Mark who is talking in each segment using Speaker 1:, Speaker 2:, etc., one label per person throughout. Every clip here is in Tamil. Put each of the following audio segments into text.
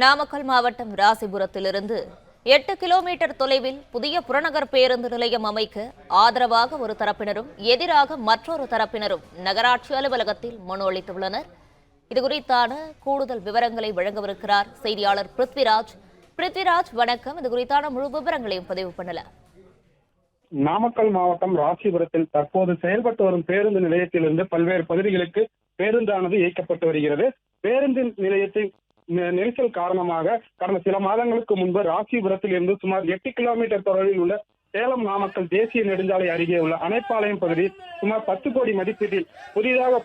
Speaker 1: நாமக்கல் மாவட்டம் ராசிபுரத்திலிருந்து எட்டு கிலோமீட்டர் தொலைவில் புதிய புறநகர் பேருந்து நிலையம் அமைக்க ஆதரவாக ஒரு தரப்பினரும் எதிராக மற்றொரு தரப்பினரும் நகராட்சி அலுவலகத்தில் மனு அளித்துள்ளனர். இதுகுறித்தான கூடுதல் விவரங்களை வழங்கவிருக்கிறார் செய்தியாளர் பிருத்விராஜ். பிருத்விராஜ் வணக்கம். இது குறித்தான முழு விவரங்களையும் பதிவு பண்ணல
Speaker 2: நாமக்கல் மாவட்டம் ராசிபுரத்தில் தற்போது செயல்பட்டு வரும் பேருந்து நிலையத்திலிருந்து பல்வேறு பகுதிகளுக்கு பேருந்தானது இயக்கப்பட்டு வருகிறது. பேருந்து நிலையத்தின் நெரிசல் காரணமாக கடந்த சில மாதங்களுக்கு முன்பு ராசிபுரத்தில் இருந்து சுமார் எட்டு கிலோமீட்டர் தொலைவில் உள்ள சேலம் நாமக்கல் தேசிய நெடுஞ்சாலை அருகே உள்ள அணைப்பாளையம் பகுதி சுமார் பத்து கோடி மதிப்பீட்டில் புதிதாக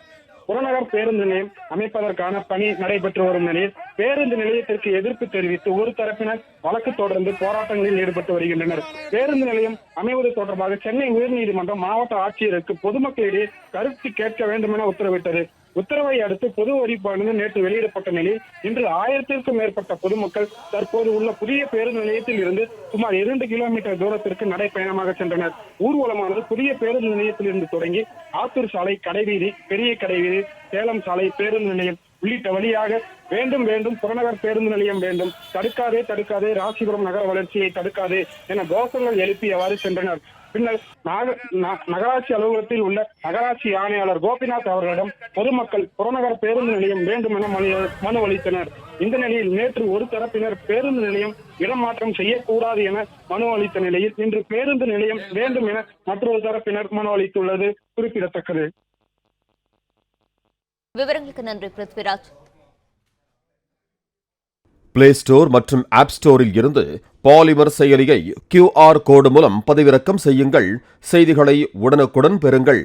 Speaker 2: புறநகர் பேருந்து நிலையம் அமைப்பதற்கான பணி நடைபெற்று வரும் நிலையில் பேருந்து நிலையத்திற்கு எதிர்ப்பு தெரிவித்து ஒரு தரப்பினர் வழக்கு தொடர்ந்து போராட்டங்களில் ஈடுபட்டு வருகின்றனர். பேருந்து நிலையம் அமைவது தொடர்பாக சென்னை உயர்நீதிமன்றம் மாவட்ட ஆட்சியருக்கு பொதுமக்களிடையே கருத்து கேட்க வேண்டும் என உத்தரவிட்டது. உத்தரவை அடுத்து பொது அறிவிப்பானது நேற்று வெளியிடப்பட்ட நிலையில் இன்று ஆயிரத்திற்கும் மேற்பட்ட பொதுமக்கள் தற்போது உள்ள புதிய பேருந்து நிலையத்தில் இருந்து சுமார் இரண்டு கிலோமீட்டர் தூரத்திற்கு நடைப்பயணமாக சென்றனர். ஊர்வலமானது புதிய பேருந்து நிலையத்தில் இருந்து தொடங்கி ஆத்தூர் சாலை கடைவீதி பெரிய கடைவீதி சேலம் சாலை பேருந்து நிலையம் உள்ளிட்ட வழியாக வேண்டும் வேண்டும் புறநகர் பேருந்து நிலையம் வேண்டும். தடுக்காதே தடுக்காதே ராசிபுரம் நகர வளர்ச்சியை தடுக்காதே என கோஷங்கள் எழுப்பியவாறு சென்றனர். பின்னர் நகராட்சி அலுவலகத்தில் உள்ள நகராட்சி ஆணையாளர் கோபிநாத் அவர்களிடம் பொதுமக்கள் புறநகர் பேருந்து நிலையம் வேண்டும் என மனு மனு அளித்தனர். இந்த நிலையில் நேற்று ஒரு தரப்பினர் பேருந்து நிலையம் இடமாற்றம் செய்யக்கூடாது என மனு அளித்த நிலையில் இன்று பேருந்து நிலையம் வேண்டும் என மற்றொரு தரப்பினர் மனு அளித்துள்ளது குறிப்பிடத்தக்கது.
Speaker 1: விவரங்களுக்கு நன்றி பிருத்விராஜ்.
Speaker 3: பிளே ஸ்டோர் மற்றும் ஆப் ஸ்டோரில் இருந்து பாலிமர் செயலியை கியூஆர் கோடு மூலம் பதிவிறக்கம் செய்யுங்கள். செய்திகளை உடனுக்குடன் பெறுங்கள்.